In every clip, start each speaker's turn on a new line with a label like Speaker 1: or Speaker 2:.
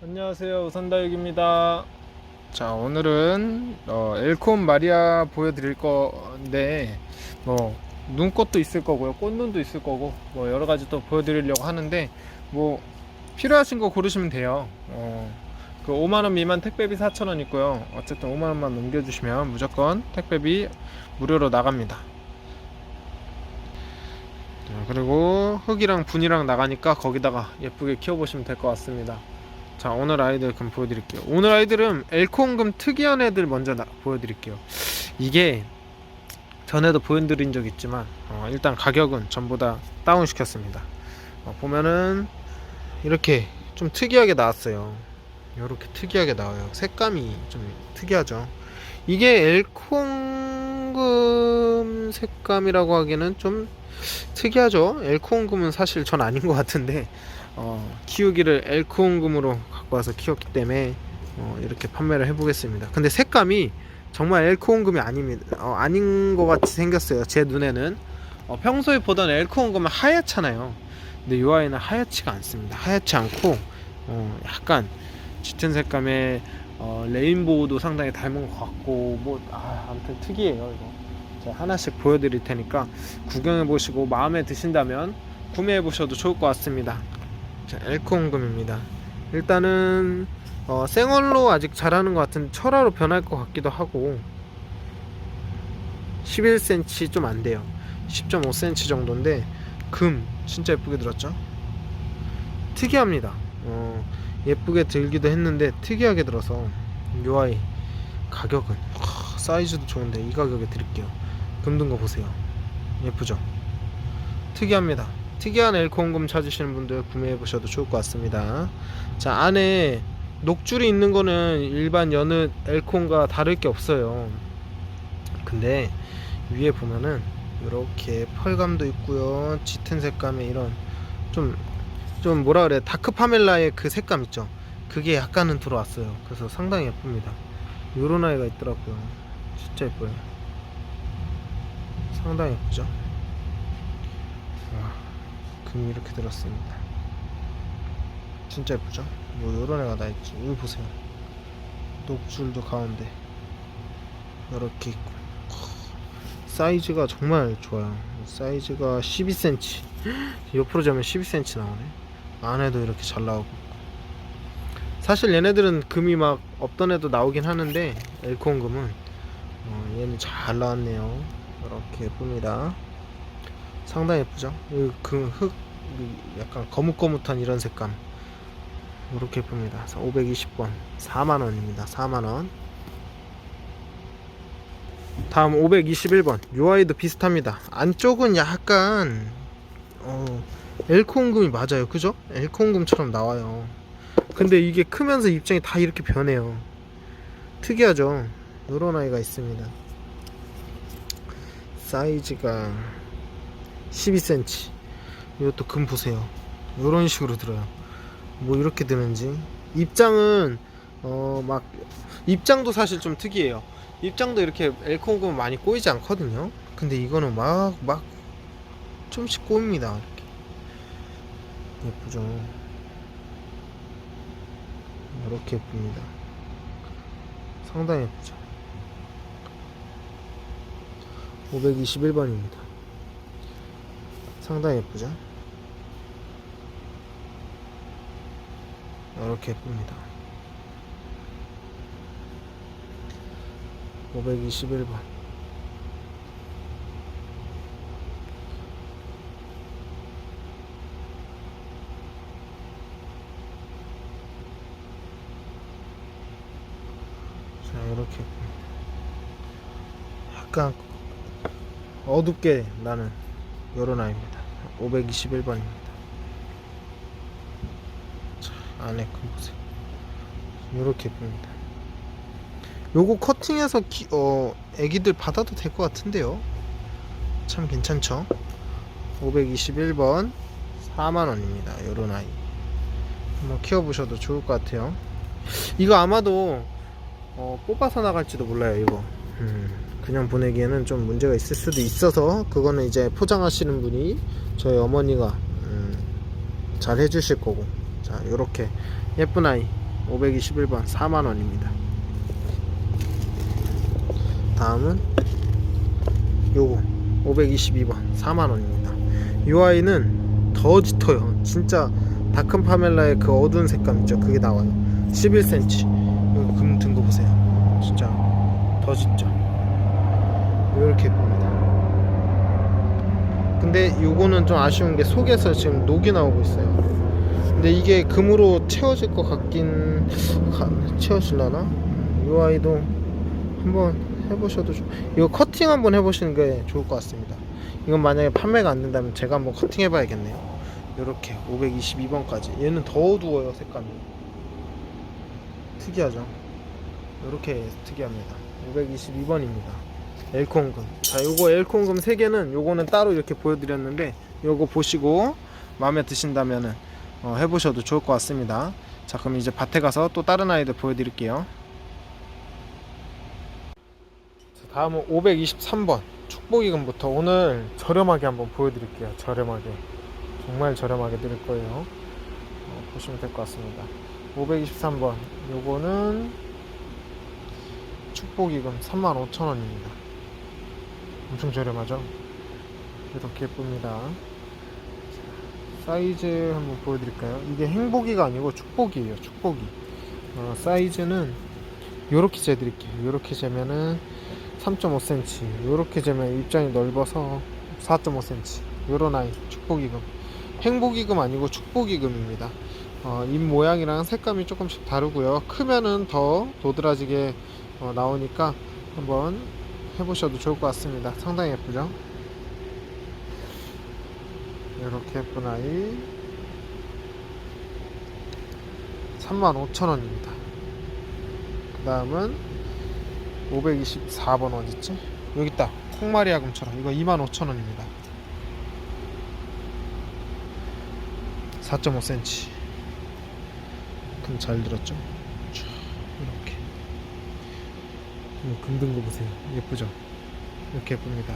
Speaker 1: 안녕하세요. 우선다육입니다. 자 오늘은 어, 엘콘 마리아 보여드릴 건데 뭐 눈꽃도 있을 거고요. 꽃눈도 있을 거고 뭐 여러 가지 또 보여드리려고 하는데 뭐 필요하신 거 고르시면 돼요. 어, 그 5만원 미만 택배비 4,000원 있고요. 어쨌든 5만원만 넘겨주시면 무조건 택배비 무료로 나갑니다. 자, 그리고 흙이랑 분이랑 나가니까 거기다가 예쁘게 키워보시면 될 것 같습니다. 자 오늘 아이들 그럼 보여드릴게요. 오늘 아이들은 엘코온금 특이한 애들 먼저 나- 보여드릴게요. 이게 전에도 보여드린 적 있지만 어, 일단 가격은 전부 다 다운 시켰습니다. 어, 보면은 이렇게 좀 특이하게 나왔어요. 이렇게 특이하게 나와요. 색감이 좀 특이하죠? 이게 엘코 온금 색감이라고 하기에는 좀 특이하죠 엘코온금은 사실 전 아닌 것 같은데 어, 키우기를 엘코온금으로 갖고 와서 키웠기 때문에 어, 이렇게 판매를 해보겠습니다. 근데 색감이 정말 엘코온금이 아닙니다. 어, 아닌 것 같이 생겼어요. 제 눈에는 어, 평소에 보던 엘코온금은 하얗잖아요. 근데 이 아이는 하얗지가 않습니다. 하얗지 않고 어, 약간 짙은 색감의 어, 레인보우도 상당히 닮은 것 같고 뭐 아, 아무튼 특이해요 이거. 하나씩 보여드릴 테니까 구경해 보시고 마음에 드신다면 구매해 보셔도 좋을 것 같습니다. 자, 엘코온금입니다. 일단은 어, 생얼로 아직 자라는 것 같은 철화로 변할 것 같기도 하고 11cm 좀 안 돼요. 10.5cm 정도인데 금 진짜 예쁘게 들었죠? 특이합니다. 어, 예쁘게 들기도 했는데 특이하게 들어서 이 아이 가격은 하, 사이즈도 좋은데 이 가격에 드릴게요. 금든 거 보세요. 예쁘죠? 특이합니다. 특이한 엘코온금 찾으시는 분들 구매해 보셔도 좋을 것 같습니다. 자 안에 녹줄이 있는 거는 일반 여느 엘콘과 다를 게 없어요. 근데 위에 보면은 이렇게 펄감도 있고요. 짙은 색감의 이런 좀좀 뭐라 그래 다크 파멜라의 그 색감 있죠. 그게 약간은 들어왔어요. 그래서 상당히 예쁩니다. 요런 아이가 있더라고요. 진짜 예뻐요. 상당히 예쁘죠. 와. 금이 이렇게 들었습니다. 진짜 예쁘죠? 뭐 요런 애가 나 있지. 여기 보세요. 녹줄도 가운데 이렇게 있고 사이즈가 정말 좋아요. 사이즈가 12cm. 옆으로 자면 12cm 나오네. 안에도 이렇게 잘 나오고. 사실 얘네들은 금이 막 없던 애도 나오긴 하는데 엘콘 금은 어, 얘는 잘 나왔네요. 이렇게 예쁩니다. 상당히 예쁘죠? 그흙 약간 거뭇거뭇한 이런 색감 이렇게 예쁩니다. 520번 4만원입니다. 4만원 다음 521번 요 아이도 비슷합니다. 안쪽은 약간 어, 엘코온금이 맞아요. 그죠? 엘코온금처럼 나와요. 근데 이게 크면서 입장이 다 이렇게 변해요. 특이하죠? 요런 아이가 있습니다. 사이즈가 12cm. 이것도 금 보세요. 이런 식으로 들어요. 뭐 이렇게 드는지. 입장은 어 막 입장도 사실 좀 특이해요. 입장도 이렇게 엘콘금 많이 꼬이지 않거든요. 근데 이거는 막 막 좀씩 꼬입니다. 이렇게 예쁘죠. 이렇게 예쁩니다. 상당히 예쁘죠. 521번입니다. 상당히 예쁘죠? 이렇게 예쁩니다. 521번. 자, 이렇게. 약간 어둡게 나는 요런 아이입니다. 521번입니다. 자, 안에 그 보세요. 요렇게 예쁩니다. 요거 커팅해서 기, 어, 애기들 받아도 될 것 같은데요. 참 괜찮죠? 521번 4만원입니다. 요런 아이. 한번 키워보셔도 좋을 것 같아요. 이거 아마도 어, 뽑아서 나갈지도 몰라요, 이거. 음, 그냥 보내기에는 좀 문제가 있을 수도 있어서 그거는 이제 포장하시는 분이 저희 어머니가 음, 잘 해주실 거고. 자 요렇게 예쁜 아이 521번 4만원입니다. 다음은 요거 522번 4만원입니다. 요 아이는 더 짙어요. 진짜 다큰 파멜라의 그 어두운 색감 있죠? 그게 나와요. 11cm 여기 금든 거 보세요. 진짜 더 짙죠 이렇게 예쁩니다. 근데 요거는 좀 아쉬운 게 속에서 지금 녹이 나오고 있어요. 근데 이게 금으로 채워질 것 같긴 하- 채워질라나? 이 아이도 한번 해보셔도 좋 이거 커팅 한번 해보시는 게 좋을 것 같습니다. 이건 만약에 판매가 안 된다면 제가 한번 커팅 해봐야겠네요. 이렇게 522번까지. 얘는 더 어두워요 색감이. 특이하죠? 이렇게 특이합니다. 522번입니다 엘콘금. 자 요거 엘콘금 3개는 요거는 따로 이렇게 보여드렸는데 요거 보시고 마음에 드신다면은 어, 해보셔도 좋을 것 같습니다. 자 그럼 이제 밭에 가서 또 다른 아이들 보여드릴게요. 자, 다음은 523번 축복이금부터 오늘 저렴하게 한번 보여드릴게요. 저렴하게. 정말 저렴하게 드릴 거예요. 어, 보시면 될 것 같습니다. 523번 요거는 축복이금 35,000원입니다 엄청 저렴하죠 이렇게 예쁩니다 사이즈 한번 보여드릴까요? 이게 행복이가 아니고 축복이에요. 축복이. 어, 사이즈는 요렇게 재드릴게요. 요렇게 재면은 3.5cm. 요렇게 재면 입장이 넓어서 4.5cm. 요런 아이 축복이금. 행복이금 아니고 축복이금입니다. 어, 잎 모양이랑 색감이 조금씩 다르고요. 크면은 더 도드라지게 어, 나오니까 한번 해보셔도 좋을 것 같습니다. 상당히 예쁘죠? 이렇게 예쁜 아이 35,000원입니다 그 다음은 524번 어딨지? 여기 있다 콩마리아금처럼 이거 25,000원입니다 4.5cm 금 잘 들었죠? 촤, 이렇게 이거 금든 거 보세요. 예쁘죠? 이렇게 예쁩니다.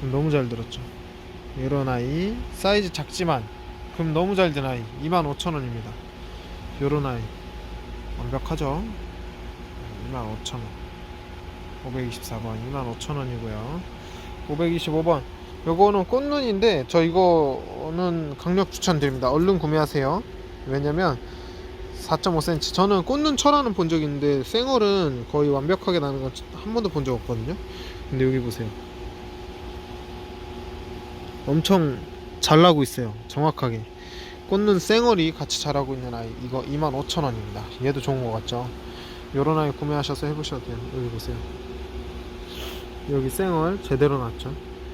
Speaker 1: 금 너무 잘 들었죠? 이런 아이 사이즈 작지만 금 너무 잘 든 아이 25,000원입니다. 요런 아이. 완벽하죠? 25,000원. 524번 25,000원이고요. 525번. 요거는 꽃눈인데 저 이거는 강력 추천드립니다. 얼른 구매하세요. 왜냐면 4.5cm 저는 꽃눈 철화는 본 적 있는데 생얼은 거의 완벽하게 나는 건 한 번도 본 적 없거든요 근데 여기 보세요 엄청 잘 나고 있어요. 정확하게. 꽂는 쌩얼이 같이 자라고 있는 아이. 이거 25,000원입니다. 얘도 좋은 것 같죠? 요런 아이 구매하셔서 해보셔도 돼요. 여기 보세요. 여기 쌩얼 제대로 났죠?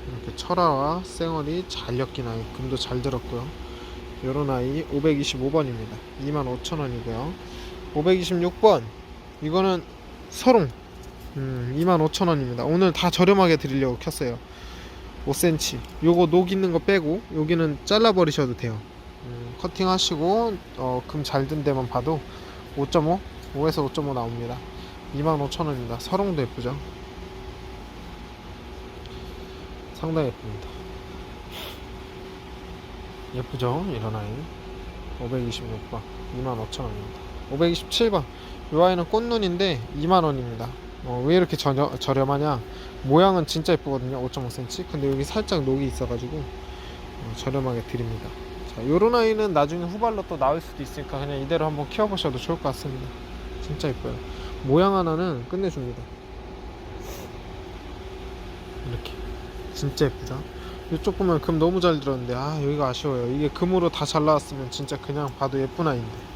Speaker 1: 이렇게 철화와 쌩얼이 잘 엮인 아이. 금도 잘 들었고요. 요런 아이 525번입니다. 25,000원이고요. 526번. 이거는 서롱. 음, 25,000원입니다. 오늘 다 저렴하게 드리려고 켰어요. 5cm 요거 녹 있는 거 빼고 여기는 잘라 버리셔도 돼요 음, 커팅 하시고 어, 금 잘 든 데만 봐도 5.5 5에서 5.5 나옵니다 25,000원입니다 서롱도 예쁘죠 상당히 예쁩니다 예쁘죠? 이런 아이. 526번. 25,000원입니다. 527번. 이 아이는 꽃눈인데 2만원입니다. 어, 왜 이렇게 저렴, 저렴하냐? 모양은 진짜 예쁘거든요. 5.5cm 근데 여기 살짝 녹이 있어가지고 어, 저렴하게 드립니다. 자 요런 아이는 나중에 후발로 또 나올 수도 있으니까 그냥 이대로 한번 키워보셔도 좋을 것 같습니다. 진짜 예뻐요. 모양 하나는 끝내줍니다. 이렇게. 진짜 예쁘죠 이쪽 보면 금 너무 잘 들었는데 아 여기가 아쉬워요. 이게 금으로 다 잘 나왔으면 진짜 그냥 봐도 예쁜 아이인데.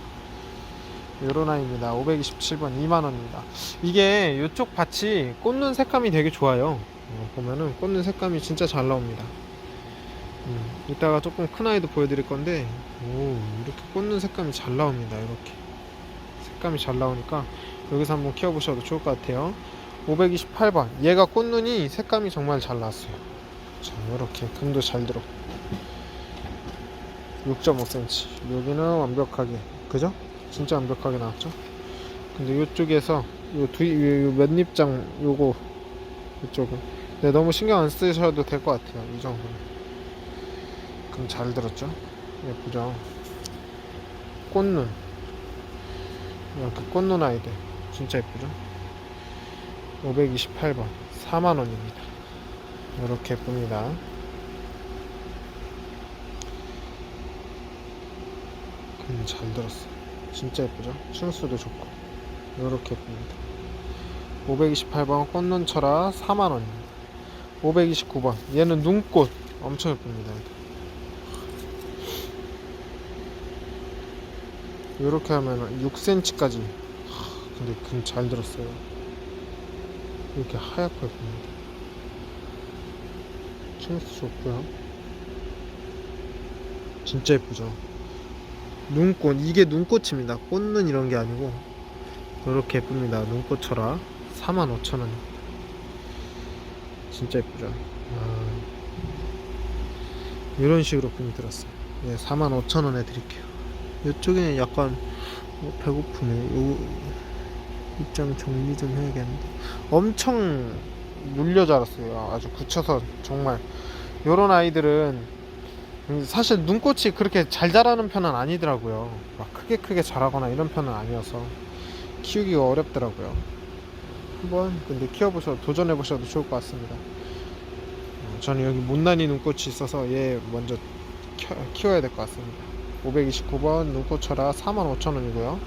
Speaker 1: 요런 아이입니다. 527번 2만원입니다. 이게 이쪽 밭이 꽂는 색감이 되게 좋아요. 어, 보면은 꽂는 색감이 진짜 잘 나옵니다. 음, 이따가 조금 큰 아이도 보여드릴 건데 오 이렇게 꽂는 색감이 잘 나옵니다 이렇게. 색감이 잘 나오니까 여기서 한번 키워보셔도 좋을 것 같아요. 528번 얘가 꽃눈이 색감이 정말 잘 나왔어요 자 이렇게 금도 잘 들어 6.5cm 여기는 완벽하게 그죠? 진짜 완벽하게 나왔죠? 근데 이쪽에서 요두 맨입장 요거 이쪽은. 네, 너무 신경 안 쓰셔도 될 것 같아요 이 정도는. 그럼 잘 들었죠? 예쁘죠? 꽃눈. 이렇게 꽃눈 아이들. 진짜 예쁘죠? 528번. 4만원입니다 이렇게 예쁩니다. 음, 잘 들었어 진짜 예쁘죠? 층수도 좋고. 이렇게 예쁩니다. 528번 꽃눈 철화 4만원입니다. 529번. 얘는 눈꽃. 엄청 예쁩니다. 이렇게 하면 6cm까지. 근데 금 잘 들었어요. 이렇게 하얗고 예쁩니다 층수 좋고요. 진짜 예쁘죠. 눈꽃 이게 눈꽃입니다. 꽃눈 이런 게 아니고. 이렇게 예쁩니다. 눈꽃 철화 45,000원입니다. 진짜 예쁘죠. 아, 이런 식으로 금이 들었어요. 예, 45,000원에 드릴게요. 이쪽에는 약간 어, 배고프네. 요 입장 정리 좀 해야겠는데. 엄청 물려 자랐어요. 아주 굳혀서 정말. 요런 아이들은 음, 사실 눈꽃이 그렇게 잘 자라는 편은 아니더라고요. 막 크게 크게 자라거나 이런 편은 아니어서 키우기가 어렵더라고요. 한번 근데 키워보셔도 도전해보셔도 좋을 것 같습니다. 어, 저는 여기 못난이 눈꽃이 있어서 얘 먼저 켜, 키워야 될 것 같습니다. 529번 눈꽃 철화 45,000원이고요.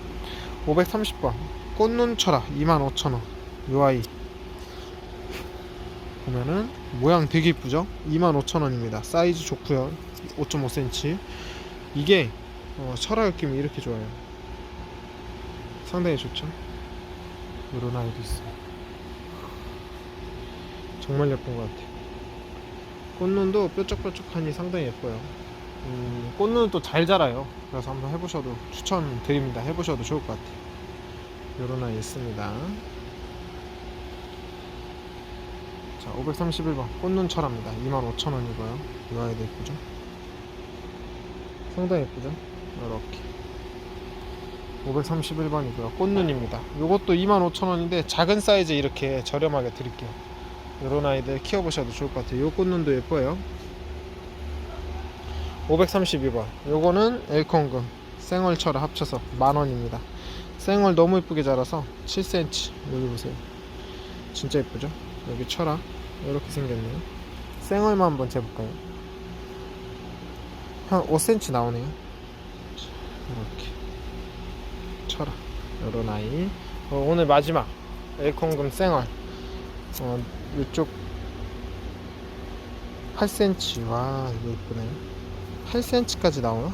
Speaker 1: 530번 꽃눈 철화 25,000원. 요 아이 보면은 모양 되게 이쁘죠? 25,000원입니다. 사이즈 좋고요. 5.5cm 이게 어, 철화 느낌이 이렇게 좋아요. 상당히 좋죠? 이런 아이도 있어요. 정말 예쁜 것 같아요. 꽃눈도 뾰족뾰족하니 상당히 예뻐요. 음, 꽃눈은 또 잘 자라요. 그래서 한번 해보셔도 추천드립니다. 해보셔도 좋을 것 같아요. 이런 아이 있습니다 자 531번 꽃눈 철합니다. 25,000원이고요. 이 아이도 예쁘죠? 상당히 예쁘죠? 이렇게. 531번이고요. 꽃눈입니다. 요것도 25,000원인데 작은 사이즈 이렇게 저렴하게 드릴게요. 요런 아이들 키워보셔도 좋을 것 같아요. 요 꽃눈도 예뻐요. 532번. 요거는 엘콩금. 생얼철을 합쳐서 만원입니다. 생얼 너무 예쁘게 자라서 7cm 여기 보세요. 진짜 예쁘죠? 여기 철화 이렇게 생겼네요. 생얼만 한번 재볼까요? 한 5cm 나오네요. 이렇게. 철화 요런 아이. 어, 오늘 마지막. 엘콩금 생얼. 어, 이쪽 8cm 와 이거 이쁘네. 8cm까지 나오나?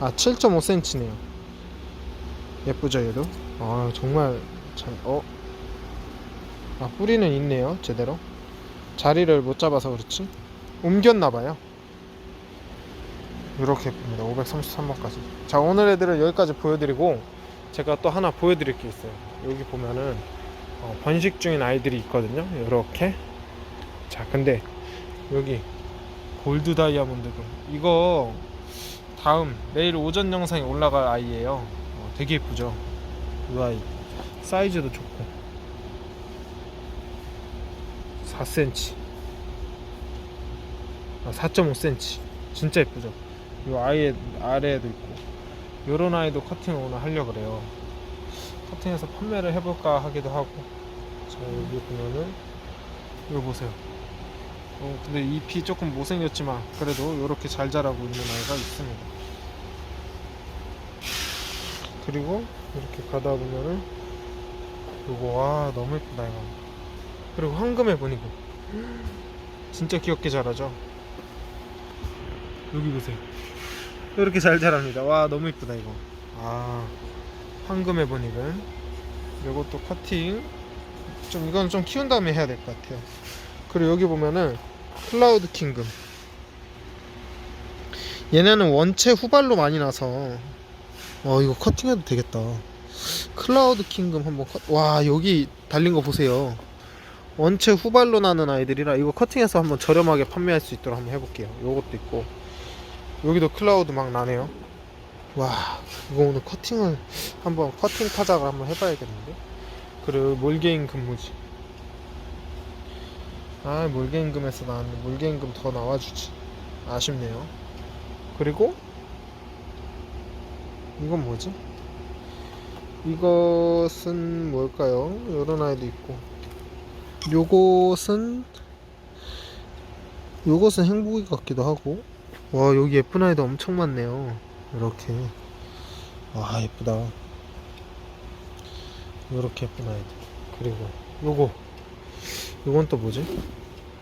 Speaker 1: 아 7.5cm네요. 예쁘죠 얘도? 아 정말 잘 어? 아 뿌리는 있네요 제대로. 자리를 못 잡아서 그렇지. 옮겼나봐요. 이렇게 예쁩니다. 533번까지. 자 오늘 애들은 여기까지 보여드리고 제가 또 하나 보여드릴 게 있어요. 여기 보면은 어, 번식 중인 아이들이 있거든요. 이렇게. 자 근데 여기 골드 다이아몬드금 이거 다음 내일 오전 영상에 올라갈 아이예요. 어, 되게 예쁘죠? 이 아이. 사이즈도 좋고 4cm 아, 4.5cm 진짜 예쁘죠? 이 아이 아래에도 있고. 요런 아이도 커팅을 오늘 하려 그래요. 커팅해서 판매를 해볼까 하기도 하고. 자 여기 보면은 이거 보세요. 어, 근데 잎이 조금 못생겼지만 그래도 이렇게 잘 자라고 있는 아이가 있습니다. 그리고 이렇게 가다 보면은 요거 와 너무 예쁘다 이거. 그리고 황금의 보니고 진짜 귀엽게 자라죠. 여기 보세요. 이렇게 잘 자랍니다. 와 너무 예쁘다 이거. 아 황금의 보닉은 요것도 커팅 좀 이건 좀 키운 다음에 해야 될 것 같아요. 그리고 여기 보면은 클라우드 킹금 얘네는 원체 후발로 많이 나서 어 이거 커팅해도 되겠다 클라우드 킹금 한번 컷... 와 여기 달린 거 보세요 원체 후발로 나는 아이들이라 이거 커팅해서 한번 저렴하게 판매할 수 있도록 한번 해볼게요. 요것도 있고. 여기도 클라우드 막 나네요. 와 이거 오늘 커팅을 한번 커팅 타작을 한번 해봐야겠는데? 그리고 몰개임 근무지. 아 몰개임금에서 나왔는데 몰개임금 더 나와주지. 아쉽네요. 그리고 이건 뭐지? 이것은 뭘까요? 요런 아이도 있고 요것은 요것은 행복이 같기도 하고. 와 여기 예쁜 아이도 엄청 많네요. 이렇게. 와 예쁘다. 이렇게 예쁜 아이들. 그리고 요거. 요건 또 뭐지?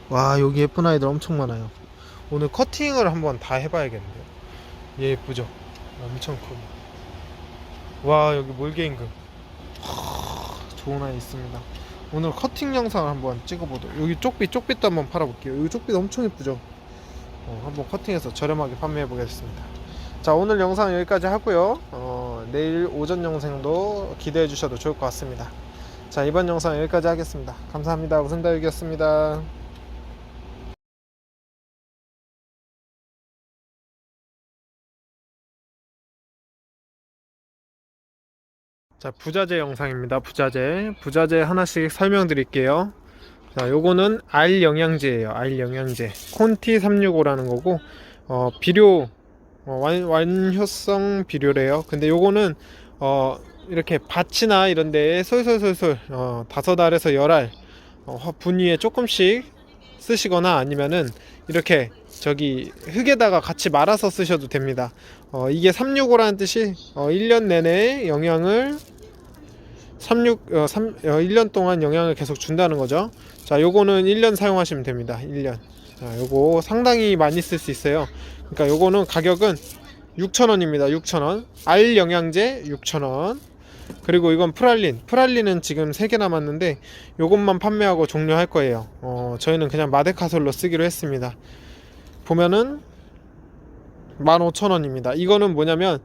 Speaker 1: 와 여기 예쁜 아이들 엄청 많아요. 오늘 커팅을 한번 다 해봐야겠네요. 얘 예쁘죠? 엄청 크고 와 여기 몰개임금. 하, 좋은 아이 있습니다 오늘 커팅 영상을 한번 찍어보도록. 여기 쪽빛 쪽빛도 한번 팔아볼게요. 여기 쪽빛 엄청 예쁘죠? 어, 한번 커팅해서 저렴하게 판매해 보겠습니다. 자 오늘 영상 여기까지 하고요. 어, 내일 오전 영상도 기대해 주셔도 좋을 것 같습니다. 자 이번 영상 여기까지 하겠습니다. 감사합니다. 우승다육이었습니다 자 부자재 영상입니다. 부자재. 부자재 하나씩 설명드릴게요. 자 요거는 R 영양제예요. R 영양제. 콘티 365라는 거고 어 비료 어, 완, 완효성 비료래요. 근데 요거는 어 이렇게 밭이나 이런 데에 솔솔솔솔 어, 다섯 알에서 열알 어, 화- 분위에 조금씩 쓰시거나 아니면은 이렇게 저기 흙에다가 같이 말아서 쓰셔도 됩니다. 어, 이게 365라는 뜻이 어, 1년 내내 영양을 36, 어, 3, 어, 1년 동안 영향을 계속 준다는 거죠. 자, 요거는 1년 사용하시면 됩니다. 1년. 자, 요거 상당히 많이 쓸 수 있어요. 그러니까 요거는 가격은 6,000원입니다. 6,000원. 알 영양제 6,000원. 그리고 이건 프랄린. 프랄린은 지금 3개 남았는데 요것만 판매하고 종료할 거예요. 어, 저희는 그냥 마데카솔로 쓰기로 했습니다. 보면은 15,000원입니다. 이거는 뭐냐면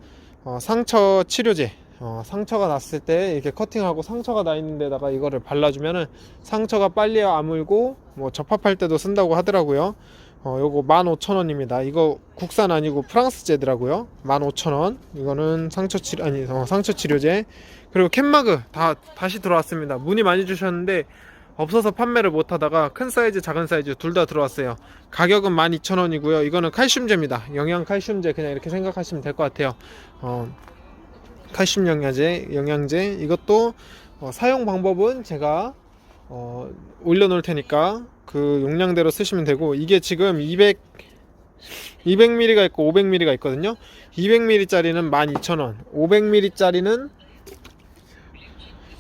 Speaker 1: 어, 상처 치료제. 어, 상처가 났을 때 이렇게 커팅하고 상처가 나 있는 데다가 이거를 발라주면은 상처가 빨리 아물고 뭐 접합할 때도 쓴다고 하더라고요. 어, 요거 15,000원입니다. 이거 국산 아니고 프랑스 제더라고요. 15,000원. 이거는 상처 치료 아니 어, 상처 치료제. 그리고 캔마그 다 다시 들어왔습니다. 문의 많이 주셨는데 없어서 판매를 못 하다가 큰 사이즈, 작은 사이즈 둘 다 들어왔어요. 가격은 12,000원이고요. 이거는 칼슘제입니다. 영양 칼슘제 그냥 이렇게 생각하시면 될 것 같아요. 어, 칼슘 영양제, 영양제 이것도 어, 사용 방법은 제가 어, 올려놓을 테니까 그 용량대로 쓰시면 되고 이게 지금 200 200ml가 있고 500ml가 있거든요. 200ml짜리는 12,000원, 500ml짜리는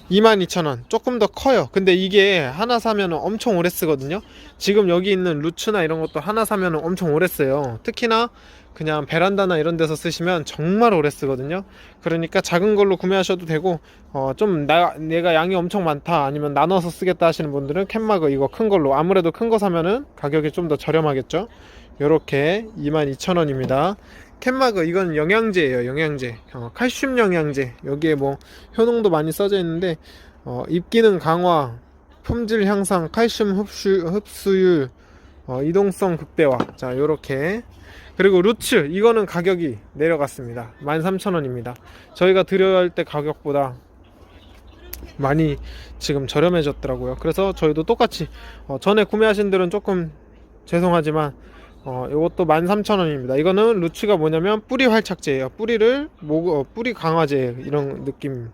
Speaker 1: 22,000원. 조금 더 커요. 근데 이게 하나 사면 엄청 오래 쓰거든요. 지금 여기 있는 루츠나 이런 것도 하나 사면 엄청 오래 써요. 특히나 그냥 베란다나 이런 데서 쓰시면 정말 오래 쓰거든요. 그러니까 작은 걸로 구매하셔도 되고 어, 좀 나, 내가 양이 엄청 많다 아니면 나눠서 쓰겠다 하시는 분들은 캔마그 이거 큰 걸로 아무래도 큰 거 사면은 가격이 좀 더 저렴하겠죠. 요렇게 22,000원입니다. 캔마그 이건 영양제예요 영양제. 어, 칼슘 영양제. 여기에 뭐 효능도 많이 써져 있는데 어, 입기능 강화 품질 향상 칼슘 흡수, 흡수율 어, 이동성 극대화. 자 요렇게. 그리고 루츠 이거는 가격이 내려갔습니다. 13,000원입니다. 저희가 드려야 할 때 가격보다 많이 지금 저렴해졌더라고요. 그래서 저희도 똑같이 어, 전에 구매하신 분들은 조금 죄송하지만 어, 이것도 13,000원입니다. 이거는 루츠가 뭐냐면 뿌리 활착제예요. 뿌리를 목, 어, 뿌리 강화제 이런 느낌.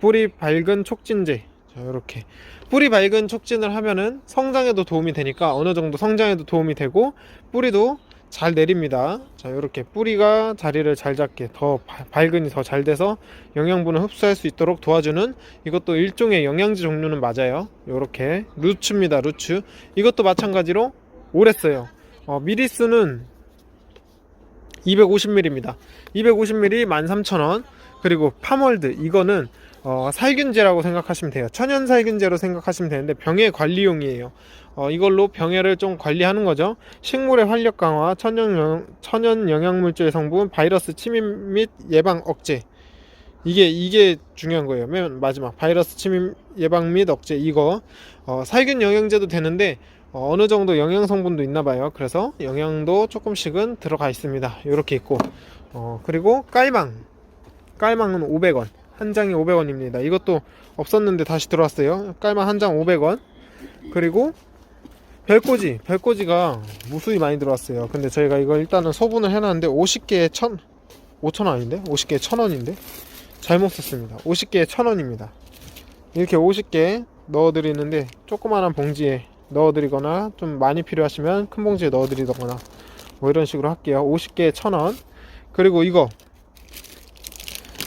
Speaker 1: 뿌리 밝은 촉진제. 자, 이렇게 뿌리 밝은 촉진을 하면은 성장에도 도움이 되니까 어느 정도 성장에도 도움이 되고 뿌리도 잘 내립니다. 자, 이렇게 뿌리가 자리를 잘 잡게 더 바- 밝은이 더 잘 돼서 영양분을 흡수할 수 있도록 도와주는 이것도 일종의 영양제 종류는 맞아요. 이렇게 루츠입니다. 루츠. 이것도 마찬가지로 오래 써요. 어, 미리스는 250ml입니다. 250ml 13,000원. 그리고 파멀드 이거는 어, 살균제라고 생각하시면 돼요. 천연 살균제로 생각하시면 되는데 병해 관리용이에요. 어, 이걸로 병해를 좀 관리하는 거죠. 식물의 활력 강화, 천연, 영, 천연 영양물질 성분, 바이러스 침입 및 예방 억제. 이게 이게 중요한 거예요. 맨 마지막 바이러스 침입 예방 및 억제 이거 어, 살균 영양제도 되는데 어, 어느 정도 영양 성분도 있나 봐요. 그래서 영양도 조금씩은 들어가 있습니다. 이렇게 있고 어, 그리고 깔망 깔망은 500원 한 장이 500원입니다. 이것도 없었는데 다시 들어왔어요. 깔망 한 장 500원 그리고 별꼬지 별꼬지가 무수히 많이 들어왔어요. 근데 저희가 이거 일단은 소분을 해놨는데 50개에 천 5천 원인데 50개에 천 원인데 잘못 썼습니다. 50개에 천 원입니다. 이렇게 50개 넣어드리는데 조그마한 봉지에 넣어드리거나 좀 많이 필요하시면 큰 봉지에 넣어드리거나 뭐 이런 식으로 할게요. 50개에 천 원. 그리고 이거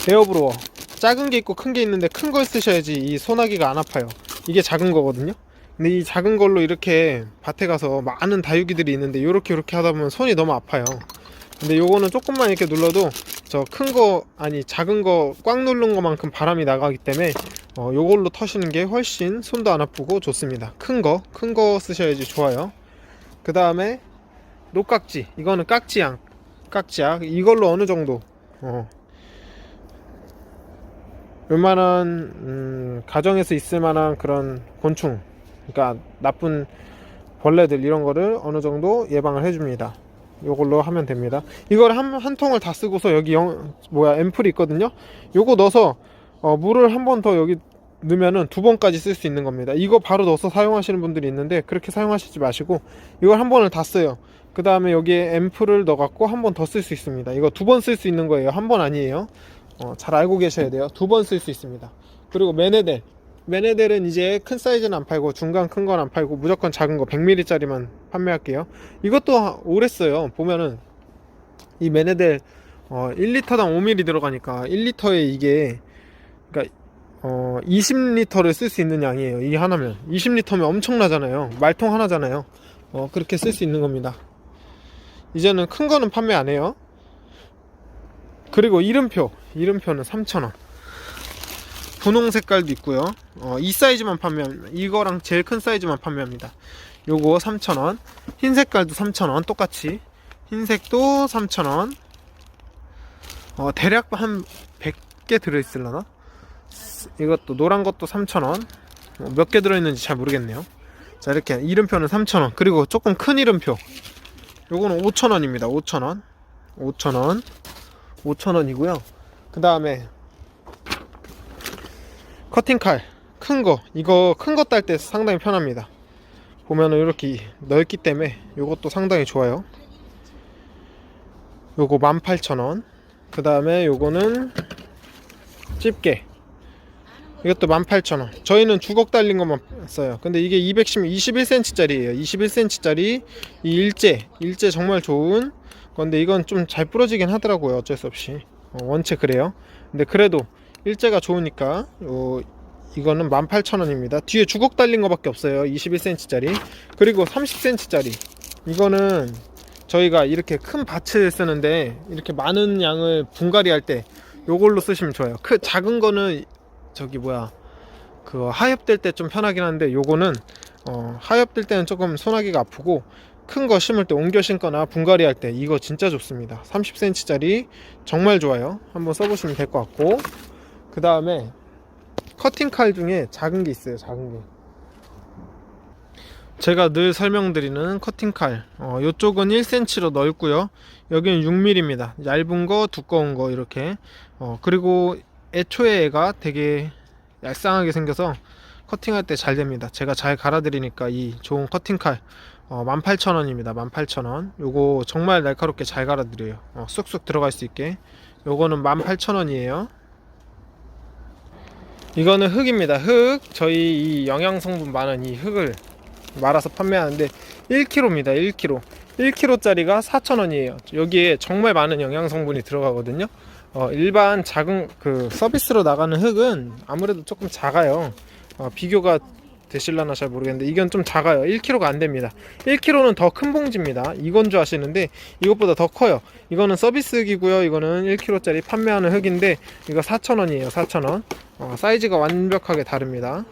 Speaker 1: 에어브로어 작은 게 있고 큰 게 있는데 큰 걸 쓰셔야지 이 소나기가 안 아파요. 이게 작은 거거든요. 근데 이 작은 걸로 이렇게 밭에 가서 많은 다육이들이 있는데 이렇게 이렇게 하다 보면 손이 너무 아파요. 근데 요거는 조금만 이렇게 눌러도 저 큰 거 아니 작은 거 꽉 누른 것만큼 바람이 나가기 때문에 어, 요걸로 터시는 게 훨씬 손도 안 아프고 좋습니다. 큰 거, 큰 거 쓰셔야지 좋아요. 그 다음에 녹깍지, 이거는 깍지약, 깍지약. 이걸로 어느 정도, 어, 웬만한 음, 가정에서 있을 만한 그런 곤충, 그러니까 나쁜 벌레들 이런 거를 어느 정도 예방을 해줍니다. 요걸로 하면 됩니다. 이걸 한, 한 통을 다 쓰고서 여기 영, 뭐야 앰플이 있거든요. 요거 넣어서 어, 물을 한 번 더 여기 넣으면은 두 번까지 쓸 수 있는 겁니다. 이거 바로 넣어서 사용하시는 분들이 있는데 그렇게 사용하시지 마시고 이걸 한 번을 다 써요. 그 다음에 여기에 앰플을 넣어갖고 한 번 더 쓸 수 있습니다. 이거 두 번 쓸 수 있는 거예요. 한 번 아니에요. 어, 잘 알고 계셔야 돼요. 두 번 쓸 수 있습니다. 그리고 메네델. 메네델은 이제 큰 사이즈는 안 팔고 중간 큰 건 안 팔고 무조건 작은 거 100ml짜리만 판매할게요. 이것도 오래 써요. 보면은 이 메네델 어, 1리터당 5ml 들어가니까 1리터에 이게 그러니까 어, 20리터를 쓸 수 있는 양이에요. 이 하나면 20리터면 엄청나잖아요. 말통 하나잖아요. 어, 그렇게 쓸 수 있는 겁니다. 이제는 큰 거는 판매 안 해요. 그리고 이름표, 이름표는 3,000원. 분홍 색깔도 있고요. 어, 이 사이즈만 판매합니다. 이거랑 제일 큰 사이즈만 판매합니다. 요거 3,000원. 흰 색깔도 3,000원. 똑같이. 흰색도 3,000원. 어, 대략 한 100개 들어있을라나? 이것도 노란 것도 3,000원. 어, 몇개 들어있는지 잘 모르겠네요. 자, 이렇게 이름표는 3,000원. 그리고 조금 큰 이름표. 요거는 5,000원입니다. 5,000원. 5,000원. 5,000원이고요. 그 다음에 커팅칼 큰 거. 이거 큰 거 딸 때 상당히 편합니다. 보면은 이렇게 넓기 때문에 이것도 상당히 좋아요. 요거 18,000원. 그 다음에 요거는 집게. 이것도 18,000원. 저희는 주걱 달린 것만 써요. 근데 이게 210, 21cm 짜리에요. 21cm 짜리 이 일제. 일제 정말 좋은 건데 이건 좀 잘 부러지긴 하더라고요. 어쩔 수 없이. 어, 원체 그래요. 근데 그래도 일제가 좋으니까 요 이거는 18,000원입니다. 뒤에 주걱 달린 거밖에 없어요. 21cm짜리. 그리고 30cm짜리. 이거는 저희가 이렇게 큰 밭을 쓰는데 이렇게 많은 양을 분갈이 할 때 요걸로 쓰시면 좋아요. 크 작은 거는 저기 뭐야 그 하엽될 때 좀 편하긴 한데 요거는 어, 하엽될 때는 조금 손하기가 아프고 큰 거 심을 때 옮겨 심거나 분갈이 할 때 이거 진짜 좋습니다. 30cm짜리 정말 좋아요. 한번 써보시면 될 것 같고 그 다음에 커팅 칼 중에 작은 게 있어요 작은 게. 제가 늘 설명드리는 커팅 칼. 어, 이쪽은 1cm로 넓고요. 여기는 6mm입니다 얇은 거 두꺼운 거 이렇게. 어, 그리고 애초에 얘가 되게 얄쌍하게 생겨서 커팅할 때 잘 됩니다. 제가 잘 갈아 드리니까 이 좋은 커팅 칼. 어, 18,000원입니다. 18,000원. 요거 정말 날카롭게 잘 갈아 드려요. 어, 쑥쑥 들어갈 수 있게. 요거는 18,000원이에요 이거는 흙입니다. 흙. 저희 이 영양 성분 많은 이 흙을 말아서 판매하는데 1kg입니다. 1kg. 1kg짜리가 4,000원이에요. 여기에 정말 많은 영양 성분이 들어가거든요. 어, 일반 작은 그 서비스로 나가는 흙은 아무래도 조금 작아요. 어, 비교가 되실라나 잘 모르겠는데 이건 좀 작아요. 1kg가 안 됩니다. 1kg는 더 큰 봉지입니다. 이건 줄 아시는데 이것보다 더 커요. 이거는 서비스 흙이고요. 이거는 1kg짜리 판매하는 흙인데 이거 4,000원이에요. 4,000원. 어, 사이즈가 완벽하게 다릅니다.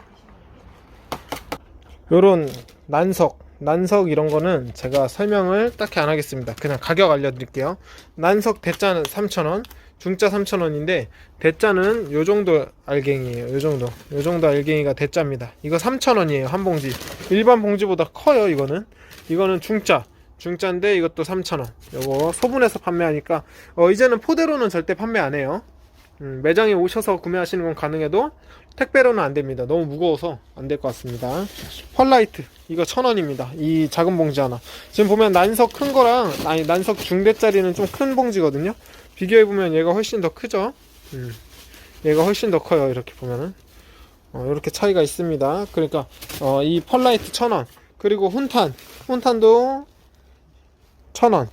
Speaker 1: 요런 난석 난석 이런 거는 제가 설명을 딱히 안 하겠습니다. 그냥 가격 알려드릴게요. 난석 대짜는 3,000원 중짜 3,000원인데 대짜는 요 정도 알갱이에요. 요 정도. 요 정도 알갱이가 대짜입니다. 이거 3,000원이에요. 한 봉지. 일반 봉지보다 커요, 이거는. 이거는 중짜. 중짜인데 이것도 3,000원. 요거 소분해서 판매하니까 어 이제는 포대로는 절대 판매 안 해요. 음, 매장에 오셔서 구매하시는 건 가능해도 택배로는 안 됩니다. 너무 무거워서 안 될 것 같습니다. 펄라이트 이거 천 원입니다. 이 작은 봉지 하나. 지금 보면 난석 큰 거랑 아니 난석 중대짜리는 좀 큰 봉지거든요. 비교해 보면 얘가 훨씬 더 크죠. 음, 얘가 훨씬 더 커요. 이렇게 보면은 어, 이렇게 차이가 있습니다. 그러니까 어, 이 펄라이트 천 원. 그리고 훈탄 훈탄도 천 원.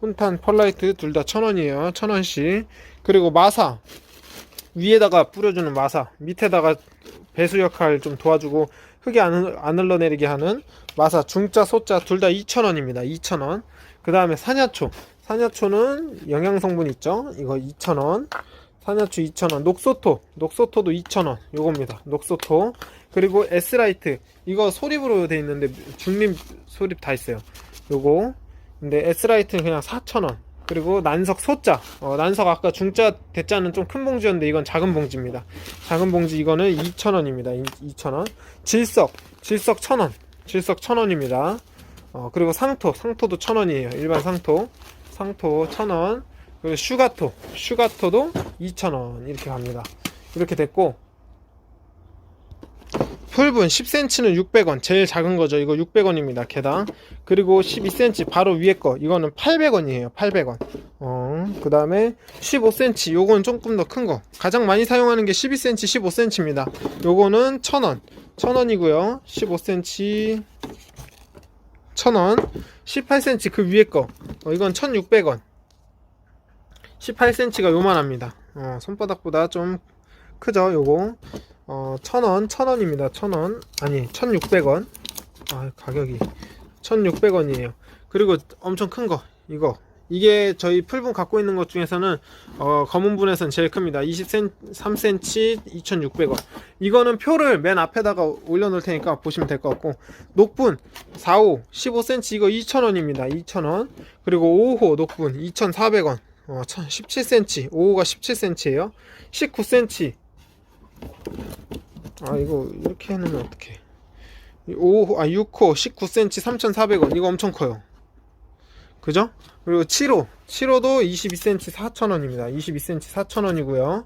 Speaker 1: 훈탄 펄라이트 둘 다 천 원이에요. 천 원씩. 그리고 마사 위에다가 뿌려주는 마사 밑에다가 배수 역할 좀 도와주고 흙이 안, 안 흘러내리게 하는 마사 중자 소자 둘 다 2,000원입니다 2,000원 그 다음에 사냐초 사냐초는 영양성분 있죠? 이거 2,000원. 사냐초 2,000원. 녹소토. 녹소토도 2,000원. 요겁니다. 녹소토. 그리고 S라이트. 이거 소립으로 돼 있는데 중립 소립 다 있어요. 요거. 근데 S라이트는 그냥 4,000원. 그리고 난석 소자. 어, 난석 아까 중자 대자는 좀 큰 봉지였는데 이건 작은 봉지입니다. 작은 봉지 이거는 2,000원입니다. 2,000원. 질석. 질석 1,000원. 질석 1,000원입니다. 어, 그리고 상토. 상토도 1,000원이에요. 일반 상토 상토 1,000원 그리고 슈가토 슈가토도 2,000원 이렇게 갑니다. 이렇게 됐고 풀분 10cm는 600원 제일 작은 거죠. 이거 600원입니다 개당. 그리고 12cm 바로 위에 거 이거는 800원이에요 800원. 어, 그 다음에 15cm 요건 조금 더 큰 거. 가장 많이 사용하는 게 12cm 15cm입니다. 요거는 1000원 1000원이고요. 15cm 1000원 18cm 그 위에 거 어, 이건 1600원 18cm가 요만합니다 어, 손바닥보다 좀 크죠 요거 어, 1000원, 1000원입니다. 1000원. 아니, 1600원. 아, 가격이 1600원이에요. 그리고 엄청 큰 거. 이거. 이게 저희 풀분 갖고 있는 것 중에서는 어, 검은 분에서는 제일 큽니다. 23cm 2600원. 이거는 표를 맨 앞에다가 올려놓을 테니까 보시면 될 것 같고 녹분 45 15cm 이거 2000원입니다. 2000원. 그리고 5호 녹분 2400원. 어, 17cm 5호가 17cm예요. 19cm 아 이거 이렇게 해놓으면 어떡해 5호 아 6호 19cm 3,400원 이거 엄청 커요 그죠? 그리고 7호. 7호도 22cm 4,000원입니다. 22cm 4,000원이고요.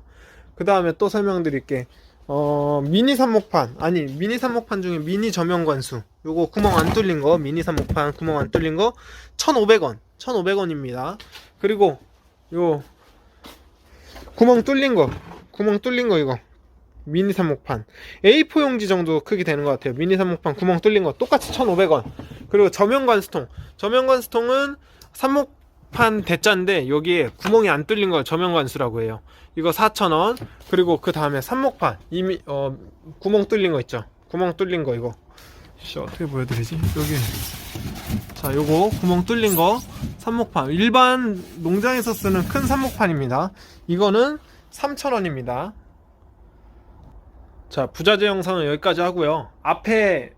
Speaker 1: 그 다음에 또 설명드릴게. 어 미니 삽목판. 아니 미니 삽목판 중에 미니 저면관수. 요거 구멍 안 뚫린 거 미니 삽목판 구멍 안 뚫린 거 1,500원. 1,500원입니다. 그리고 요 구멍 뚫린 거. 구멍 뚫린 거 이거. 미니 삽목판. A4 용지 정도 크기 되는 것 같아요. 미니 삽목판 구멍 뚫린 거 똑같이 1,500원. 그리고 저면관 수통. 저면관 수통은 삽목판 대자인데 여기에 구멍이 안 뚫린 걸 저면관수라고 해요. 이거 4,000원 그리고 그 다음에 삽목판. 이미 어 구멍 뚫린 거 있죠? 구멍 뚫린 거 이거. 씨, 어떻게 보여드리지? 여기. 자 요거 구멍 뚫린 거 삽목판. 일반 농장에서 쓰는 큰 삽목판입니다. 이거는 3,000원입니다. 자 부자재 영상은 여기까지 하고요. 앞에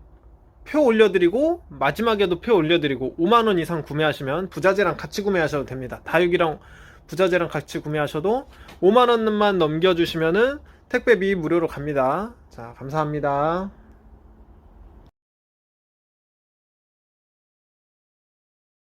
Speaker 1: 표 올려드리고 마지막에도 표 올려드리고 5만원 이상 구매하시면 부자재랑 같이 구매하셔도 됩니다. 다육이랑 부자재랑 같이 구매하셔도 5만원만 넘겨주시면은 택배비 무료로 갑니다. 자 감사합니다